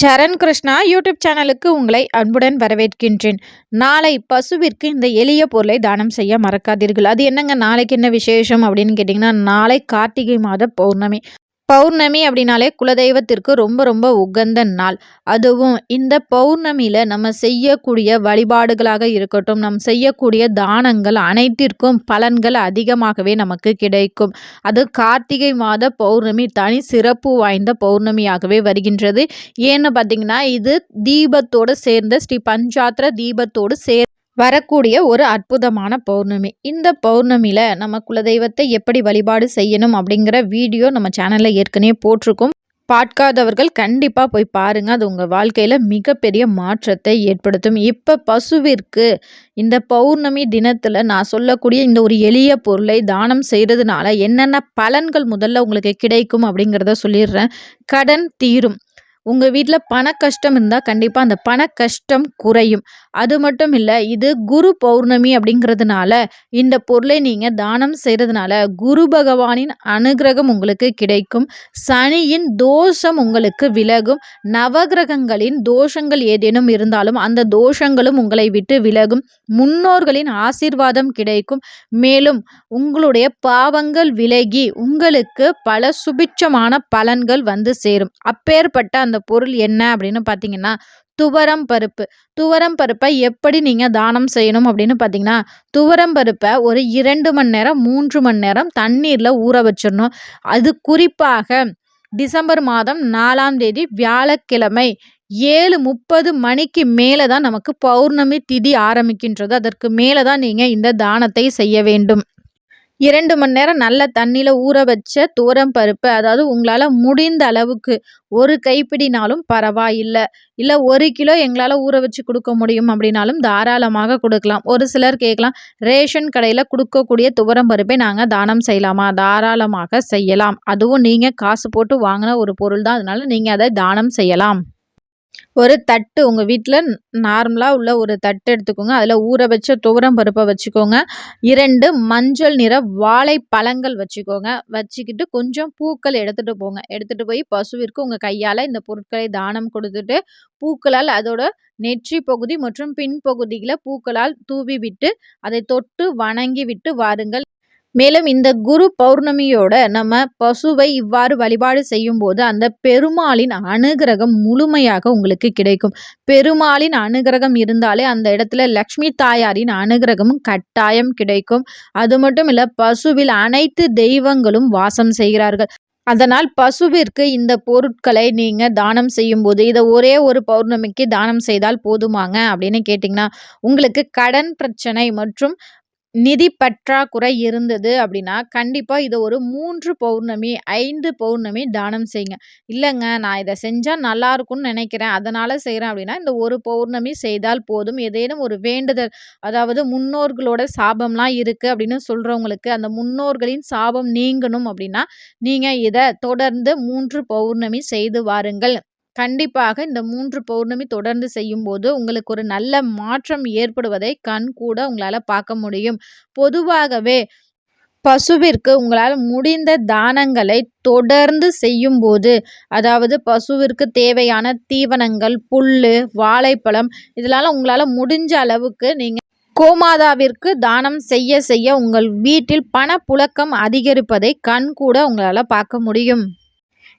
சரண் Krishna YouTube சேனலுக்கு உங்களை அன்புடன் வரவேற்கின்றேன். நாளை பசுவிற்கு இந்த எளிய பொருளை தானம் செய்ய மறக்காதீர்கள். அது என்னங்க நாளைக்கு என்ன விசேஷம் அப்படின்னு கேட்டிங்கன்னா நாளை கார்த்திகை மாத பௌர்ணமி. பௌர்ணமி அப்படின்னாலே குலதெய்வத்திற்கு ரொம்ப ரொம்ப உகந்த நாள். அதுவும் இந்த பௌர்ணமியில் நம்ம செய்யக்கூடிய வழிபாடுகளாக இருக்கட்டும் நம் செய்யக்கூடிய தானங்கள் அனைத்திற்கும் பலன்கள் அதிகமாகவே நமக்கு கிடைக்கும். அது கார்த்திகை மாத பௌர்ணமி தனி சிறப்பு வாய்ந்த பௌர்ணமியாகவே வருகின்றது. ஏன்னு பார்த்தீங்கன்னா இது தீபத்தோடு சேர்ந்த ஸ்ரீ பஞ்சாத்திர தீபத்தோடு சேர் வரக்கூடிய ஒரு அற்புதமான பௌர்ணமி. இந்த பௌர்ணமியில் நம்ம குலதெய்வத்தை எப்படி வழிபாடு செய்யணும் அப்படிங்கிற வீடியோ நம்ம சேனலில் ஏற்கனவே போட்டிருக்கோம். பார்க்காதவர்கள் கண்டிப்பாக போய் பாருங்கள் அது உங்கள் வாழ்க்கையில் மிகப்பெரிய மாற்றத்தை ஏற்படுத்தும். இப்போ பசுவிற்கு இந்த பௌர்ணமி தினத்தில் நான் சொல்லக்கூடிய இந்த ஒரு எளிய பொருளை தானம் செய்கிறதுனால என்னென்ன பலன்கள் முதல்ல உங்களுக்கு கிடைக்கும் அப்படிங்கிறத சொல்லிடுறேன். கடன் தீரும். உங்கள் வீட்டில் பண கஷ்டம் இருந்தால் கண்டிப்பாக அந்த பண கஷ்டம் குறையும். அது மட்டும் இல்லை இது குரு பௌர்ணமி அப்படிங்கிறதுனால இந்த பொருளை நீங்கள் தானம் செய்கிறதுனால குரு பகவானின் அனுகிரகம் உங்களுக்கு கிடைக்கும். சனியின் தோஷம் உங்களுக்கு விலகும். நவகிரகங்களின் தோஷங்கள் ஏதேனும் இருந்தாலும் அந்த தோஷங்களும் உங்களை விட்டு விலகும். முன்னோர்களின் ஆசீர்வாதம் கிடைக்கும். மேலும் உங்களுடைய பாவங்கள் விலகி உங்களுக்கு பல சுபிட்சமான பலன்கள் வந்து சேரும். அப்பேற்பட்ட அந்த பொருள் என்ன அப்படின்னு பார்த்தீங்கன்னா துவரம் பருப்பு. துவரம் பருப்பை எப்படி நீங்கள் தானம் செய்யணும் அப்படின்னு பார்த்தீங்கன்னா துவரம் பருப்பை ஒரு இரண்டு மணி நேரம் மூன்று மணி நேரம் தண்ணீரில் ஊற வச்சிடணும். அது குறிப்பாக டிசம்பர் மாதம் நாலாம் தேதி வியாழக்கிழமை ஏழு முப்பது மணிக்கு மேலே தான் நமக்கு பௌர்ணமி திதி ஆரம்பிக்கின்றது. அதற்கு மேலே தான் நீங்கள் இந்த தானத்தை செய்ய வேண்டும். இரண்டு மணி நேரம் நல்ல தண்ணியில் ஊற வச்ச துவரம் பருப்பு அதாவது உங்களால் முடிந்த அளவுக்கு ஒரு கைப்பிடினாலும் பரவாயில்லை. இல்லை ஒரு கிலோ எங்களால் ஊற வச்சு கொடுக்க முடியும் அப்படின்னாலும் தாராளமாக கொடுக்கலாம். ஒரு சிலர் கேட்கலாம் ரேஷன் கடையில் கொடுக்கக்கூடிய துவரம் பருப்பை நாங்கள் தானம் செய்யலாமா? தாராளமாக செய்யலாம். அதுவும் நீங்கள் காசு போட்டு வாங்கின ஒரு பொருள் தான் அதனால் நீங்கள் அதை தானம் செய்யலாம். ஒரு தட்டு உங்கள் வீட்டில் நார்மலாக உள்ள ஒரு தட்டு எடுத்துக்கோங்க. அதில் ஊற வச்ச துவரம் பருப்பை வச்சுக்கோங்க. இரண்டு மஞ்சள் நிற வாழைப்பழங்கள் வச்சுக்கோங்க. வச்சுக்கிட்டு கொஞ்சம் பூக்கள் எடுத்துகிட்டு போங்க. எடுத்துகிட்டு போய் பசுவிற்கு உங்கள் கையால் இந்த பொருட்களை தானம் கொடுத்துட்டு பூக்களால் அதோட நெற்றி பகுதி மற்றும் பின்பகுதியில் பூக்களால் தூவி விட்டு அதை தொட்டு வணங்கி விட்டு வாருங்கள். மேலும் இந்த குரு பௌர்ணமியோட நம்ம பசுவை இவ்வாறு வழிபாடு செய்யும்போது அந்த பெருமாளின் அனுகிரகம் முழுமையாக உங்களுக்கு கிடைக்கும். பெருமாளின் அனுகிரகம் இருந்தாலே அந்த இடத்துல லக்ஷ்மி தாயாரின் அனுகிரகமும் கட்டாயம் கிடைக்கும். அது மட்டும் இல்லை பசுவில் அனைத்து தெய்வங்களும் வாசம் செய்கிறார்கள். அதனால் பசுவிற்கு இந்த பொருட்களை நீங்கள் தானம் செய்யும்போது இதை ஒரே ஒரு பௌர்ணமிக்கு தானம் செய்தால் போதுமாங்க அப்படின்னு கேட்டிங்கன்னா உங்களுக்கு கடன் பிரச்சனை மற்றும் நிதி பற்றாக்குறை இருந்தது அப்படின்னா கண்டிப்பாக இதை ஒரு மூன்று பௌர்ணமி ஐந்து பௌர்ணமி தானம் செய்யுங்க. இல்லைங்க நான் இதை செஞ்சால் நல்லா இருக்கும்னு நினைக்கிறேன். அதனால் செய்கிறேன் அப்படின்னா இந்த ஒரு பௌர்ணமி செய்தால் போதும். ஏதேனும் ஒரு வேண்டுதல் அதாவது முன்னோர்களோட சாபம்லாம் இருக்குது அப்படின்னு சொல்கிறவங்களுக்கு அந்த முன்னோர்களின் சாபம் நீங்கணும் அப்படின்னா நீங்கள் இதை தொடர்ந்து மூன்று பௌர்ணமி செய்து வாருங்கள். கண்டிப்பாக இந்த மூன்று பௌர்ணமி தொடர்ந்து செய்யும்போது உங்களுக்கு ஒரு நல்ல மாற்றம் ஏற்படுவதை கண் கூட உங்களால் பார்க்க முடியும். பொதுவாகவே பசுவிற்கு உங்களால் முடிந்த தானங்களை தொடர்ந்து செய்யும்போது அதாவது பசுவிற்கு தேவையான தீவனங்கள் புல் வாழைப்பழம் இதனால உங்களால் முடிஞ்ச அளவுக்கு நீங்கள் கோமாதாவிற்கு தானம் செய்ய செய்ய உங்கள் வீட்டில் பணப்புழக்கம் அதிகரிப்பதை கண் கூட உங்களால் பார்க்க முடியும்.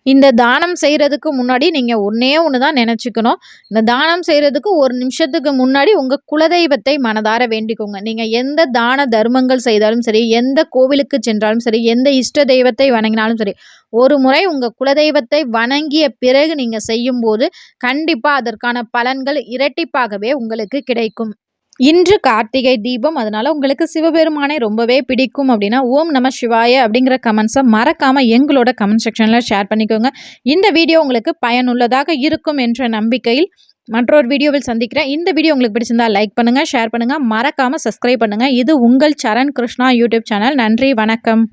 இந்த தானம் செய்கிறதுக்கு முன்னாடி நீங்கள் ஒன்றே ஒன்று தான் நினச்சிக்கணும். இந்த தானம் செய்கிறதுக்கு ஒரு நிமிஷத்துக்கு முன்னாடி உங்கள் குலதெய்வத்தை மனதார வேண்டிக்கோங்க. நீங்கள் எந்த தான தர்மங்கள் செய்தாலும் சரி எந்த கோவிலுக்கு சென்றாலும் சரி எந்த இஷ்ட தெய்வத்தை வணங்கினாலும் சரி ஒரு முறை உங்கள் குலதெய்வத்தை வணங்கிய பிறகு நீங்கள் செய்யும்போது கண்டிப்பாக அதற்கான பலன்கள் இரட்டிப்பாகவே உங்களுக்கு கிடைக்கும். இன்று கார்த்திகை தீபம். அதனால் உங்களுக்கு சிவபெருமானை ரொம்பவே பிடிக்கும் அப்படின்னா ஓம் நம சிவாய அப்படிங்கிற கமெண்ட்ஸை மறக்காமல் எங்களோட கமெண்ட் செக்ஷனில் ஷேர் பண்ணிக்கோங்க. இந்த வீடியோ உங்களுக்கு பயனுள்ளதாக இருக்கும் என்ற நம்பிக்கையில் மற்றொரு வீடியோவில் சந்திக்கிறேன். இந்த வீடியோ உங்களுக்கு பிடிச்சிருந்தா லைக் பண்ணுங்கள் ஷேர் பண்ணுங்கள் மறக்காமல் சப்ஸ்கிரைப் பண்ணுங்கள் இது உங்கள் சரண் கிருஷ்ணா யூடியூப் சேனல் நன்றி வணக்கம்.